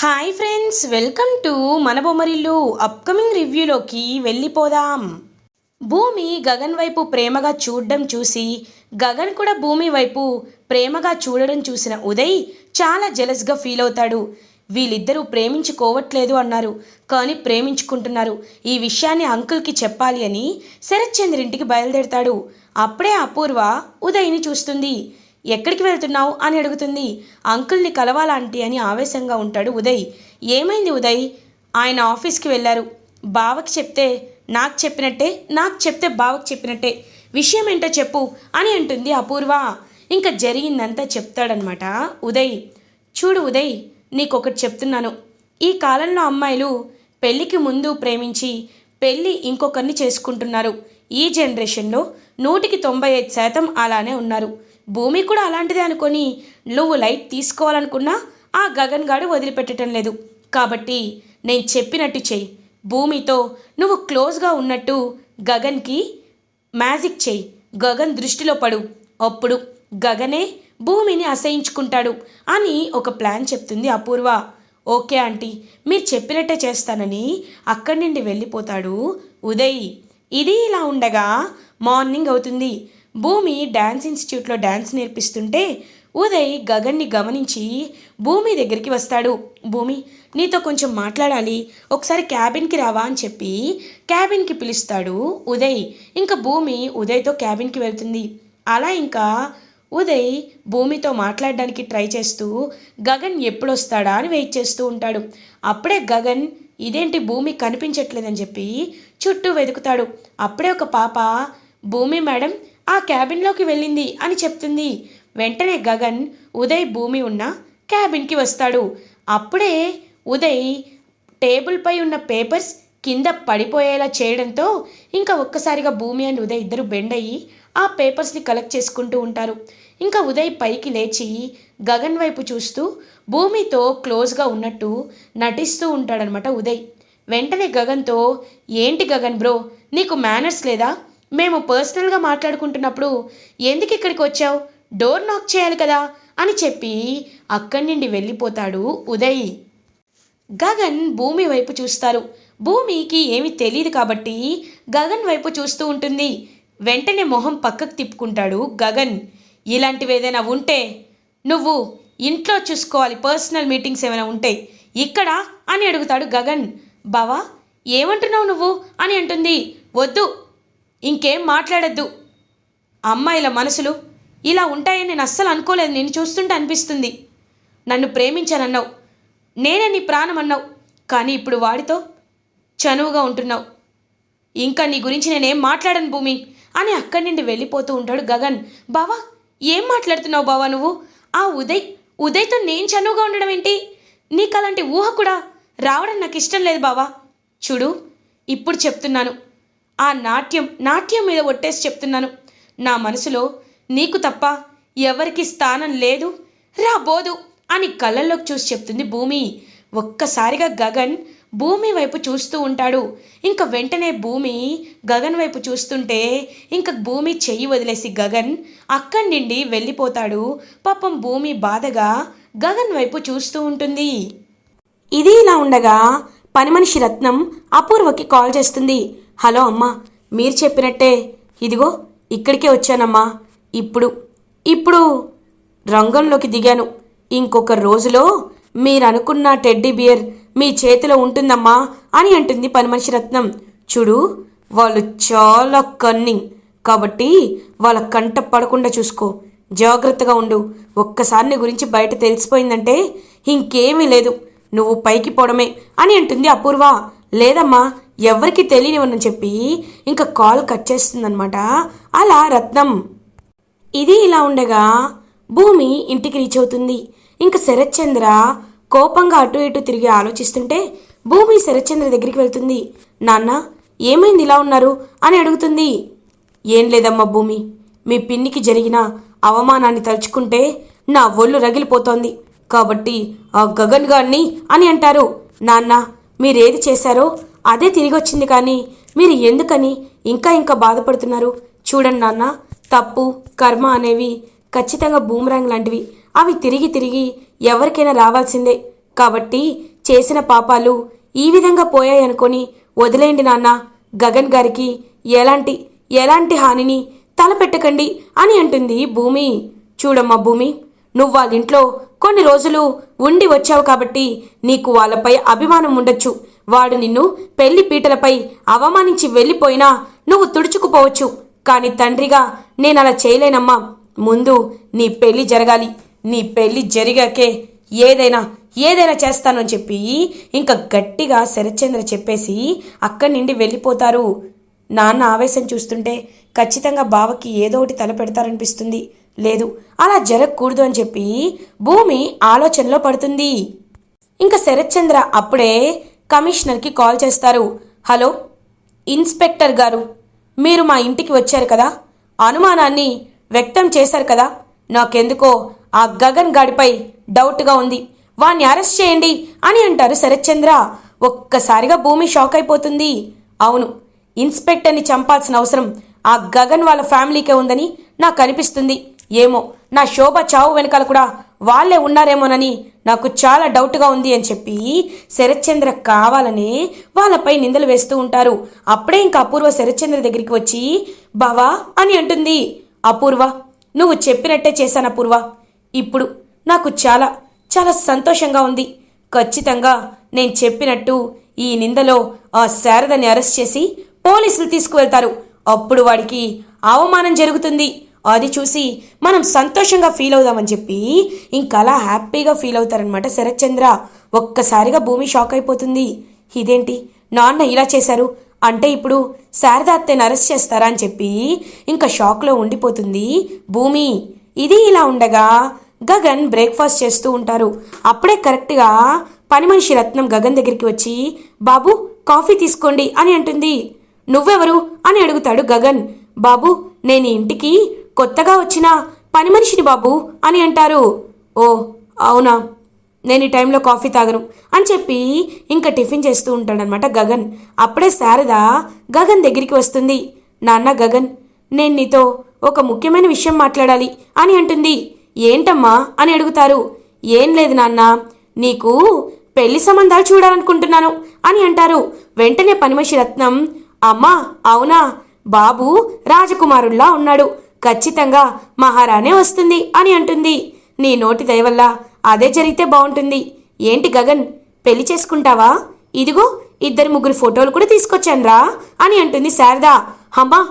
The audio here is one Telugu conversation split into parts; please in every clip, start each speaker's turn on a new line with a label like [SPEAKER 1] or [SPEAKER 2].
[SPEAKER 1] హాయ్ ఫ్రెండ్స్ వెల్కమ్ టు మన బొమ్మరిల్లు అప్కమింగ్ రివ్యూలోకి వెళ్ళిపోదాం. భూమి గగన్ వైపు ప్రేమగా చూడడం చూసి గగన్ కూడా భూమి వైపు ప్రేమగా చూడడం చూసిన ఉదయ్ చాలా జెలస్గా ఫీల్ అవుతాడు. వీళ్ళిద్దరూ ప్రేమించుకోవట్లేదు అన్నారు కానీ ప్రేమించుకుంటున్నారు. ఈ విషయాన్ని అంకుల్కి చెప్పాలి అని శరత్చంద్ర ఇంటికి బయలుదేరతాడు. అప్పుడే అపూర్వ ఉదయ్ని చూస్తుంది. ఎక్కడికి వెళ్తున్నావు అని అడుగుతుంది. అంకుల్ని కలవాలంటీ అని ఆవేశంగా ఉంటాడు ఉదయ్. ఏమైంది ఉదయ్? ఆయన ఆఫీస్కి వెళ్ళారు. బావకి చెప్తే నాకు చెప్పినట్టే నాకు చెప్తే బావకి చెప్పినట్టే. విషయం ఏంటో చెప్పు అని అంటుంది అపూర్వ. ఇంకా జరిగిందంతా చెప్తాడనమాట ఉదయ్. చూడు ఉదయ్ నీకొకటి చెప్తున్నాను. ఈ కాలంలో అమ్మాయిలు పెళ్ళికి ముందు ప్రేమించి పెళ్ళి ఇంకొకరిని చేసుకుంటున్నారు. ఈ జనరేషన్లో నూటికి తొంభై ఐదు శాతం అలానే ఉన్నారు. భూమి కూడా అలాంటిదే అనుకొని నువ్వు లైట్ తీసుకోవాలనుకున్నా ఆ గగన్ గాడు వదిలిపెట్టడం లేదు. కాబట్టి నేను చెప్పినట్టు చెయ్యి భూమితో నువ్వు క్లోజ్గా ఉన్నట్టు గగన్కి మ్యాజిక్ చెయ్యి గగన్ దృష్టిలో పడు. అప్పుడు గగనే భూమిని అసహించుకుంటాడు అని ఒక ప్లాన్ చెప్తుంది అపూర్వ. ఓకే ఆంటీ మీరు చెప్పినట్టే చేస్తానని అక్కడి నుండి వెళ్ళిపోతాడు ఉదయ్. ఇది ఇలా ఉండగా మార్నింగ్ అవుతుంది. భూమి డ్యాన్స్ ఇన్స్టిట్యూట్లో డ్యాన్స్ నేర్పిస్తుంటే ఉదయ్ గగన్ని గమనించి భూమి దగ్గరికి వస్తాడు. భూమి నీతో కొంచెం మాట్లాడాలి. ఒకసారి క్యాబిన్కి రావా అని చెప్పి క్యాబిన్కి పిలుస్తాడు ఉదయ్. ఇంకా భూమి ఉదయ్తో క్యాబిన్కి వెళ్తుంది. అలా ఇంకా ఉదయ్ భూమితో మాట్లాడడానికి ట్రై చేస్తూ గగన్ ఎప్పుడు వస్తాడా అని వెయిట్ చేస్తూ ఉంటాడు. అప్పుడే గగన్ ఇదేంటి భూమి కనిపించట్లేదని చెప్పి చుట్టూ వెతుకుతాడు. అప్పుడే ఒక పాప భూమి మేడం ఆ క్యాబిన్లోకి వెళ్ళింది అని చెప్తుంది. వెంటనే గగన్ ఉదయ్ భూమి ఉన్న క్యాబిన్కి వస్తాడు. అప్పుడే ఉదయ్ టేబుల్పై ఉన్న పేపర్స్ కింద పడిపోయేలా చేయడంతో ఇంకా ఒక్కసారిగా భూమి అండ్ ఉదయ్ ఇద్దరు బెండ్ అయ్యి ఆ పేపర్స్ని కలెక్ట్ చేసుకుంటూ ఉంటారు. ఇంకా ఉదయ్ పైకి లేచి గగన్ వైపు చూస్తూ భూమితో క్లోజ్గా ఉన్నట్టు నటిస్తూ ఉంటాడనమాట ఉదయ్. వెంటనే గగన్తో ఏంటి గగన్ బ్రో నీకు మేనర్స్ లేదా? మేము పర్సనల్గా మాట్లాడుకుంటున్నప్పుడు ఎందుకు ఇక్కడికి వచ్చావు? డోర్ నాక్ చేయాలి కదా అని చెప్పి అక్కడి నుండి వెళ్ళిపోతాడు ఉదయ్. గగన్ భూమి వైపు చూస్తారు. భూమికి ఏమి తెలియదు కాబట్టి గగన్ వైపు చూస్తూ ఉంటుంది. వెంటనే మొహం పక్కకు తిప్పుకుంటాడు గగన్. ఇలాంటివి ఏదైనా ఉంటే నువ్వు ఇంట్లో చూసుకోవాలి పర్సనల్ మీటింగ్స్ ఏమైనా ఉంటే ఇక్కడ అని అడుగుతాడు గగన్. బావా ఏమంటున్నావు నువ్వు? అని అంటుంది. వద్దు ఇంకేం మాట్లాడద్దు. అమ్మాయిల మనసులు ఇలా ఉంటాయని నేను అస్సలు అనుకోలేదు. నేను చూస్తుంటే అనిపిస్తుంది. నన్ను ప్రేమించానన్నావు. నేనే నీ ప్రాణం అన్నావు కానీ ఇప్పుడు వాడితో చనువుగా ఉంటున్నావు. ఇంకా నీ గురించి నేనేం మాట్లాడను భూమి అని అక్కడి నుండి వెళ్ళిపోతూ ఉంటాడు గగన్. బావా ఏం మాట్లాడుతున్నావు బావా నువ్వు? ఆ ఉదయ్ ఉదయ్తో నేను చనువుగా ఉండడం ఏంటి? నీకు అలాంటి ఊహ కూడా రావడం నాకు ఇష్టం లేదు బావా. చూడు ఇప్పుడు చెప్తున్నాను. ఆ నాట్యం నాట్యం మీద ఒట్టేసి చెప్తున్నాను. నా మనసులో నీకు తప్ప ఎవరికి స్థానం లేదు రాబోదు అని కళ్ళల్లోకి చూసి చెప్తుంది భూమి. ఒక్కసారిగా గగన్ భూమి వైపు చూస్తూ ఉంటాడు. ఇంకా వెంటనే భూమి గగన్ వైపు చూస్తుంటే ఇంకా భూమి చెయ్యి వదిలేసి గగన్ అక్కడి నుండి వెళ్ళిపోతాడు. పాపం భూమి బాధగా గగన్ వైపు చూస్తూ ఉంటుంది. ఇది ఇలా ఉండగా పని మనిషి రత్నం అపూర్వకి కాల్ చేస్తుంది. హలో అమ్మా మీరు చెప్పినట్టే. ఇదిగో ఇక్కడికే వచ్చానమ్మా. ఇప్పుడు ఇప్పుడు రంగంలోకి దిగాను. ఇంకొక రోజులో మీరు అనుకున్న టెడ్డీ బియర్ మీ చేతిలో ఉంటుందమ్మా అని అంటుంది పని మనిషి రత్నం. చూడు వాళ్ళు చాలా కన్నింగ్ కాబట్టి వాళ్ళ కంట పడకుండా చూసుకో. జాగ్రత్తగా ఉండు. ఒక్కసారి నీ గురించి బయట తెలిసిపోయిందంటే ఇంకేమీ లేదు. నువ్వు పైకి పోవడమే అని అంటుంది అపూర్వ. లేదమ్మా ఎవరికి తెలియనివని చెప్పి ఇంకా కాల్ కట్ చేస్తుందనమాట అలా రత్నం. ఇది ఇలా ఉండగా భూమి ఇంటికి రీచ్ అవుతుంది. ఇంకా శరత్చంద్ర కోపంగా అటు ఇటు తిరిగి ఆలోచిస్తుంటే భూమి శరత్చంద్ర దగ్గరికి వెళ్తుంది. నాన్న ఏమైంది ఇలా ఉన్నారు? అని అడుగుతుంది. ఏం లేదమ్మా భూమి. మీ పిన్నికి జరిగిన అవమానాన్ని తలుచుకుంటే నా ఒళ్ళు రగిలిపోతోంది. కాబట్టి ఆ గగన్ గాన్ని అని అంటారు. నాన్న మీరేది చేశారో అదే తిరిగి వచ్చింది కానీ మీరు ఎందుకని ఇంకా ఇంకా బాధపడుతున్నారు? చూడండి నాన్న తప్పు కర్మ అనేవి ఖచ్చితంగా బూమరాంగ్ లాంటివి. అవి తిరిగి తిరిగి ఎవరికైనా రావాల్సిందే. కాబట్టి చేసిన పాపాలు ఈ విధంగా పోయాయనుకొని వదిలేయండి నాన్న. గగన్ గారికి ఎలాంటి ఎలాంటి హానిని తలపెట్టకండి అని అంటుంది భూమి. చూడమ్మా భూమి నువ్వు వాళ్ళ ఇంట్లో కొన్ని రోజులు ఉండి వచ్చావు కాబట్టి నీకు వాళ్ళపై అభిమానం ఉండొచ్చు. వాడు నిన్ను పెళ్ళి పీటలపై అవమానించి వెళ్ళిపోయినా నువ్వు తుడుచుకుపోవచ్చు. కానీ తండ్రిగా నేను అలా చేయలేనమ్మా. ముందు నీ పెళ్ళి జరగాలి. నీ పెళ్ళి జరిగాకే ఏదైనా ఏదైనా చేస్తానని చెప్పి ఇంకా గట్టిగా శరత్చంద్ర చెప్పేసి అక్కడి నుండి వెళ్ళిపోతారు. నాన్న ఆవేశం చూస్తుంటే ఖచ్చితంగా బావకి ఏదో ఒకటి తలపెడతారనిపిస్తుంది లేదు అలా జరగకూడదు అని చెప్పి భూమి ఆలోచనలో పడుతుంది. ఇంకా శరత్చంద్ర అప్పుడే కమిషనర్కి కాల్ చేస్తారు. హలో ఇన్స్పెక్టర్ గారు మీరు మా ఇంటికి వచ్చారు కదా? అనుమానాన్ని వ్యక్తం చేశారు కదా? నాకెందుకో ఆ గగన్ గాడిపై డౌట్గా ఉంది. వాణ్ణి అరెస్ట్ చేయండి అని అంటారు శరత్చంద్ర. ఒక్కసారిగా భూమి షాక్ అయిపోతుంది. అవును ఇన్స్పెక్టర్ని చంపాల్సిన అవసరం ఆ గగన్ వాళ్ళ ఫ్యామిలీకే ఉందని నాకు అనిపిస్తుంది. ఏమో నా శోభ చావు వెనకాల కూడా వాళ్ళే ఉన్నారేమోనని నాకు చాలా డౌట్గా ఉంది అని చెప్పి శరత్చంద్ర కావాలని వాళ్ళపై నిందలు వేస్తూ ఉంటారు. అప్పుడే ఇంకా అపూర్వ శరత్చంద్ర దగ్గరికి వచ్చి బావా అని అంటుంది. అపూర్వ నువ్వు చెప్పినట్టే చేశాను అపూర్వ. ఇప్పుడు నాకు చాలా చాలా సంతోషంగా ఉంది. ఖచ్చితంగా నేను చెప్పినట్టు ఈ నిందలో ఆ శారదని అరెస్ట్ చేసి పోలీసులు తీసుకువెళ్తారు. అప్పుడు వాడికి అవమానం జరుగుతుంది. అది చూసి మనం సంతోషంగా ఫీల్ అవుదామని చెప్పి ఇంకలా హ్యాపీగా ఫీల్ అవుతారనమాట శరత్చంద్ర. ఒక్కసారిగా భూమి షాక్ అయిపోతుంది. ఇదేంటి? నాన్న ఇలా చేశారు? అంటే ఇప్పుడు శారద అత్తని అరెస్ట్ చేస్తారా అని చెప్పి ఇంకా షాక్లో ఉండిపోతుంది భూమి. ఇది ఇలా ఉండగా గగన్ బ్రేక్ఫాస్ట్ చేస్తూ ఉంటారు. అప్పుడే కరెక్ట్గా పని మనిషి రత్నం గగన్ దగ్గరికి వచ్చి బాబు కాఫీ తీసుకోండి అని అంటుంది. నువ్వెవరు? అని అడుగుతాడు గగన్. బాబు నేను ఇంటికి కొత్తగా వచ్చిన పని మనిషిని బాబు అని అంటారు. ఓ అవునా? నేను ఈ టైంలో కాఫీ తాగను అని చెప్పి ఇంకా టిఫిన్ చేస్తూ ఉంటాడనమాట గగన్. అప్పుడే శారద గగన్ దగ్గరికి వస్తుంది. నాన్న గగన్ నేను నీతో ఒక ముఖ్యమైన విషయం మాట్లాడాలి అని అంటుంది. ఏంటమ్మా అని అడుగుతారు. ఏం లేదు నాన్న నీకు పెళ్ళి సంబంధాలు చూడాలనుకుంటున్నాను అని అంటారు. వెంటనే పనిమషి రత్నం అమ్మా అవునా? బాబు రాజకుమారుల్లా ఉన్నాడు. ఖచ్చితంగా మహారాణే వస్తుంది అని అంటుంది. నీ నోటి దయవల్ల అదే జరిగితే బాగుంటుంది. ఏంటి గగన్ పెళ్ళి చేసుకుంటావా? ఇదిగో ఇద్దరు ముగ్గురు ఫోటోలు కూడా తీసుకొచ్చానురా అని అంటుంది శారద. హమ్మా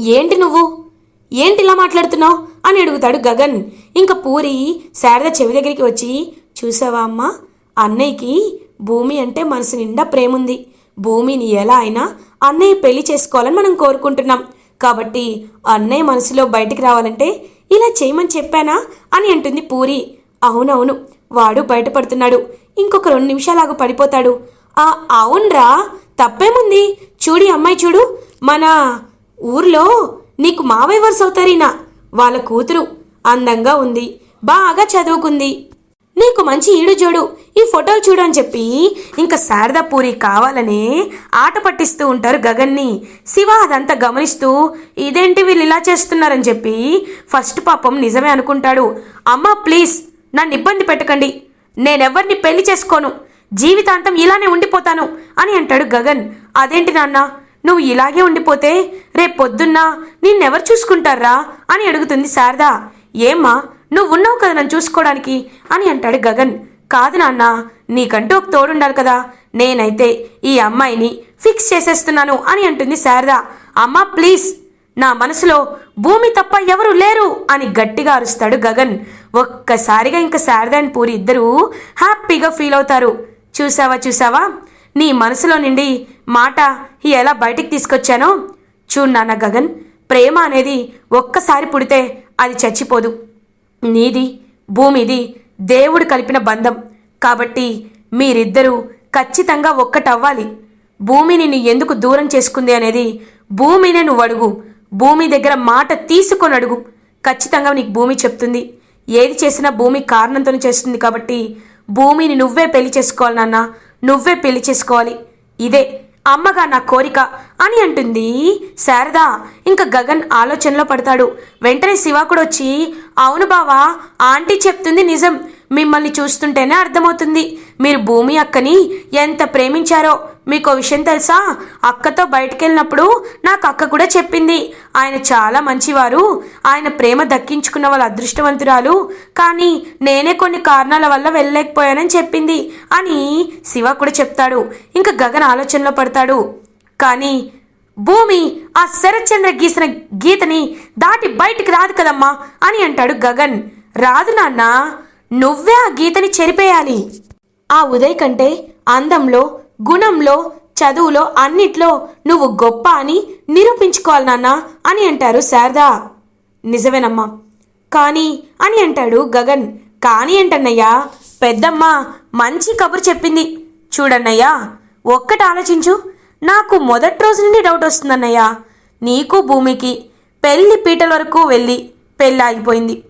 [SPEAKER 1] ఏంటి నువ్వు? ఏంటి ఇలా మాట్లాడుతున్నావు? అని అడుగుతాడు గగన్. ఇంకా పూరి శారద చెవి దగ్గరికి వచ్చి చూసావా అమ్మా అన్నయ్యకి భూమి అంటే మనసు నిండా ప్రేముంది. భూమిని ఎలా అయినా అన్నయ్య పెళ్ళి చేసుకోవాలని మనం కోరుకుంటున్నాం. కాబట్టి అన్నయ్య మనసులో బయటికి రావాలంటే ఇలా చేయమని చెప్పానా అని అంటుంది పూరి. అవునవును వాడు బయటపడుతున్నాడు. ఇంకొక రెండు నిమిషాలాగా పడిపోతాడు. ఆ అవునరా తప్పేముంది? చూడి అమ్మాయి చూడు మన ఊర్లో నీకు మావయ్య వరుస అవుతారీనా? వాళ్ళ కూతురు అందంగా ఉంది బాగా చదువుకుంది. నీకు మంచి ఈడు చూడు ఈ ఫోటోలు చూడు అని చెప్పి ఇంకా శారదా పూరి ఆట పట్టిస్తూ ఉంటారు గగన్ని. శివ అదంతా గమనిస్తూ ఇదేంటి వీళ్ళు ఇలా చేస్తున్నారని చెప్పి ఫస్ట్ పాపం నిజమే అనుకుంటాడు. అమ్మా ప్లీజ్ నన్ను ఇబ్బంది పెట్టకండి. నేనెవరిని పెళ్ళి చేసుకోను. జీవితాంతం ఇలానే ఉండిపోతాను అని అంటాడు గగన్. అదేంటి నాన్న నువ్వు ఇలాగే ఉండిపోతే రేపు పొద్దున్న నిన్నెవరు చూసుకుంటారా? అని అడుగుతుంది శారదా. ఏమ్మా నువ్వు ఉన్నావు కదా నన్ను చూసుకోవడానికి? అని అంటాడు గగన్. కాదు నాన్న నీకంటూ ఒక తోడుండాలి కదా. నేనైతే ఈ అమ్మాయిని ఫిక్స్ చేసేస్తున్నాను అని అంటుంది శారద. అమ్మా ప్లీజ్. నా మనసులో భూమి తప్ప ఎవరు లేరు అని గట్టిగా అరుస్తాడు గగన్. ఒక్కసారిగా ఇంకా శారద అండ్ పూరి ఇద్దరూ హ్యాపీగా ఫీల్ అవుతారు. చూసావా చూసావా? నీ మనసులో నుండి మాట ఎలా బయటికి తీసుకొచ్చానో? చూడు నాన్న గగన్ ప్రేమ అనేది ఒక్కసారి పుడితే అది చచ్చిపోదు. నీది భూమిది దేవుడు కలిపిన బంధం. కాబట్టి మీరిద్దరూ ఖచ్చితంగా ఒక్కటవ్వాలి. భూమి నిన్ను ఎందుకు దూరం చేసుకుంది అనేది భూమినే నువ్వు అడుగు. భూమి దగ్గర మాట తీసుకొని అడుగు. ఖచ్చితంగా నీకు భూమి చెప్తుంది. ఏది చేసినా భూమి కారణంతో చేస్తుంది కాబట్టి భూమిని నువ్వే పెళ్ళి చేసుకోవాలి నాన్న. నువ్వే పెళ్ళి చేసుకోవాలి. ఇదే అమ్మగా నా కోరిక అని అంటుంది. శారద ఇంకా గగన్ ఆలోచనలో పడతాడు. వెంటనే శివ కూడా వచ్చి అవును బావా ఆంటీ చెప్తుంది నిజం. మిమ్మల్ని చూస్తుంటేనే అర్థమవుతుంది. మీరు భూమి అక్కని ఎంత ప్రేమించారో మీకు విషయం తెలుసా? అక్కతో బయటికి వెళ్ళినప్పుడు నాకు అక్క కూడా చెప్పింది. ఆయన చాలా మంచివారు. ఆయన ప్రేమ దక్కించుకున్న వాళ్ళ అదృష్టవంతురాలు. కానీ నేనే కొన్ని కారణాల వల్ల వెళ్ళలేకపోయానని చెప్పింది అని శివ కూడా చెప్తాడు. ఇంకా గగన్ ఆలోచనలో పడతాడు. కానీ భూమి ఆ శరత్చంద్ర గీసిన గీతని దాటి బయటికి రాదు కదమ్మా అని అంటాడు గగన్. రాదు నాన్న నువ్వే ఆ గీతని చెరిపేయాలి. ఆ ఉదయ్ కంటే అందంలో గుణంలో చదువులో అన్నిట్లో నువ్వు గొప్ప అని నిరూపించుకోవాలి నాన్న అని అంటారు శారదా. నిజమేనమ్మా. కానీ అని అంటాడు గగన్. కానీ ఏంటన్నయ్యా? పెద్దమ్మ మంచి కబురు చెప్పింది. చూడన్నయ్యా ఒక్కటి ఆలోచించు. నాకు మొదటి రోజు నుండి డౌట్ వస్తుందన్నయ్యా. నీకు భూమికి పెళ్ళి పీటల వరకు వెళ్ళి పెళ్ళి ఆగిపోయింది.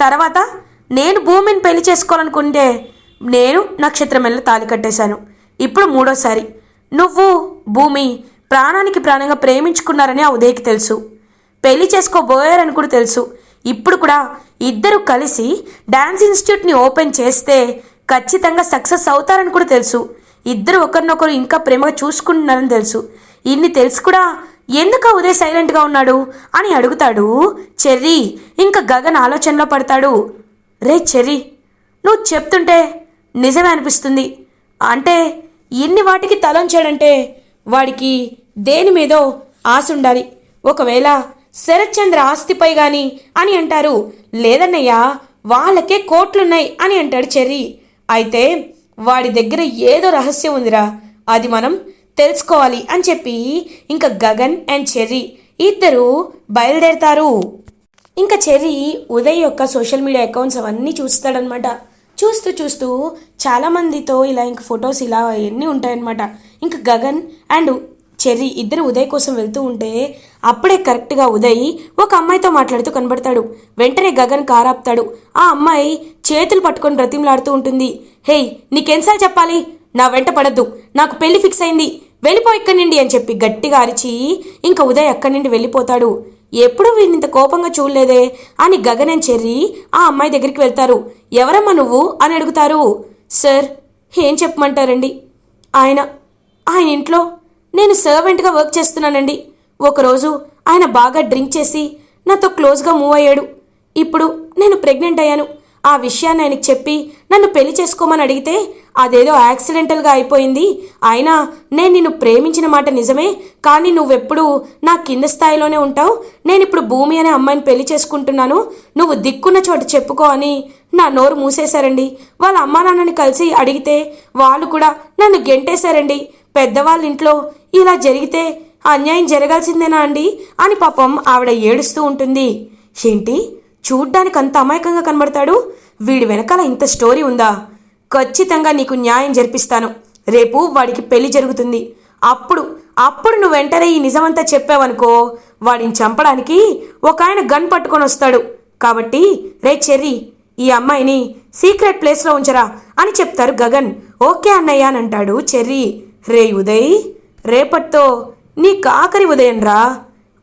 [SPEAKER 1] తర్వాత నేను భూమిని పెళ్ళి చేసుకోవాలనుకుంటే నేను నక్షత్రం వెళ్ళి తాలి కట్టేశాను. ఇప్పుడు మూడోసారి. నువ్వు భూమి ప్రాణానికి ప్రాణంగా ప్రేమించుకున్నారని ఆ ఉదయకి తెలుసు. పెళ్ళి చేసుకోబోయారని కూడా తెలుసు. ఇప్పుడు కూడా ఇద్దరు కలిసి డ్యాన్స్ ఇన్స్టిట్యూట్ని ఓపెన్ చేస్తే ఖచ్చితంగా సక్సెస్ అవుతారని కూడా తెలుసు. ఇద్దరు ఒకరినొకరు ఇంకా ప్రేమగా చూసుకుంటున్నారని తెలుసు. ఇన్ని తెలుసు కూడా ఎందుకు ఉదయ్ సైలెంట్గా ఉన్నాడు అని అడుగుతాడు చెర్రీ. ఇంకా గగన్ ఆలోచనలో పడతాడు. రే చెర్రీ నువ్వు చెప్తుంటే నిజమే అనిపిస్తుంది. అంటే ఇన్ని వాటికి తలంచాడంటే వాడికి దేని మీదో ఆశ ఉండాలి ఒకవేళ శరత్చంద్ర ఆస్తిపై గాని అని అంటారు లేదన్నయ్యా వాళ్ళకే కోట్లున్నాయి అని అంటాడు చెర్రీ. అయితే వాడి దగ్గర ఏదో రహస్యం ఉందిరా అది మనం తెలుసుకోవాలి అని చెప్పి ఇంకా గగన్ అండ్ చెర్రీ ఇద్దరు బయలుదేరతారు. ఇంకా చెర్రీ ఉదయ్ యొక్క సోషల్ మీడియా అకౌంట్స్ అవన్నీ చూస్తాడనమాట చూస్తూ చూస్తూ చాలామందితో ఇలా ఇంక ఫొటోస్ ఇలా అవన్నీ ఉంటాయన్నమాట. ఇంక గగన్ అండ్ చెర్రీ ఇద్దరు ఉదయ్ కోసం వెళ్తూ ఉంటే అప్పుడే కరెక్ట్గా ఉదయ్ ఒక అమ్మాయితో మాట్లాడుతూ కనబడతాడు. వెంటనే గగన్ కారాపుతాడు ఆ అమ్మాయి చేతులు పట్టుకొని బ్రతిమలాడుతూ ఉంటుంది. హేయ్ నీకెన్సార్లు చెప్పాలి? నా వెంట పడద్దు. నాకు పెళ్ళి ఫిక్స్ అయింది. వెళ్ళిపో ఇక్కడి నుండి అని చెప్పి గట్టిగా అరిచి ఇంకా ఉదయ్ అక్కడి నుండి వెళ్ళిపోతాడు. ఎప్పుడూ వీరినింత కోపంగా చూడలేదే? అని గగన్ చెర్రి ఆ అమ్మాయి దగ్గరికి వెళ్తారు. ఎవరమ్మా నువ్వు? అని అడుగుతారు. సార్ ఏం చెప్పమంటారండి? ఆయన ఆయన ఇంట్లో నేను సర్వెంట్గా వర్క్ చేస్తున్నానండి. ఒకరోజు ఆయన బాగా డ్రింక్ చేసి నాతో క్లోజ్గా మూవ్ అయ్యాడు. ఇప్పుడు నేను ప్రెగ్నెంట్ అయ్యాను. ఆ విషయాన్ని ఆయనకి చెప్పి నన్ను పెళ్ళి చేసుకోమని అడిగితే అదేదో యాక్సిడెంటల్గా అయిపోయింది. అయినా నేను నిన్ను ప్రేమించిన మాట నిజమే కానీ నువ్వెప్పుడు నా కింద స్థాయిలోనే ఉంటావు. నేను ఇప్పుడు భూమి అనే అమ్మాయిని పెళ్ళి చేసుకుంటున్నాను. నువ్వు దిక్కున్న చోట చెప్పుకో అని నా నోరు మూసేశారండి. వాళ్ళ అమ్మా నాన్నని కలిసి అడిగితే వాళ్ళు కూడా నన్ను గెంటేశారండి. పెద్దవాళ్ళ ఇంట్లో ఇలా జరిగితే అన్యాయం జరగాల్సిందేనా అండి? అని పాపం ఆవిడ ఏడుస్తూ ఉంటుంది. ఏంటి? చూడ్డానికి అంత అమాయకంగా కనబడతాడు? వీడి వెనకాల ఇంత స్టోరీ ఉందా? ఖచ్చితంగా నీకు న్యాయం జరిపిస్తాను. రేపు వాడికి పెళ్ళి జరుగుతుంది. అప్పుడు అప్పుడు నువ్వు వెంటనే ఈ నిజమంతా చెప్పావనుకో వాడిని చంపడానికి ఒక ఆయన గన్ పట్టుకొని వస్తాడు. కాబట్టి రే చెర్రీ ఈ అమ్మాయిని సీక్రెట్ ప్లేస్లో ఉంచరా అని చెప్తారు గగన్. ఓకే అన్నయ్య అని అంటాడు చెర్రీ. రే ఉదయ్ రేపటితో నీ కాకరి ఉదయం రా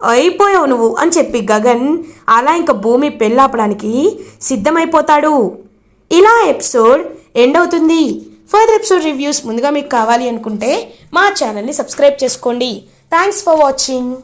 [SPEAKER 1] అయిపోయావు నువ్వు అని చెప్పి గగన్ అలా ఇంకా భూమి పెళ్ళాపడానికి సిద్ధమైపోతాడు. ఇలా ఎపిసోడ్ ఎండ్ అవుతుంది. ఫర్దర్ ఎపిసోడ్ రివ్యూస్ ముందుగా మీకు కావాలి అనుకుంటే మా ఛానల్ని సబ్స్క్రైబ్ చేసుకోండి. Thanks for watching.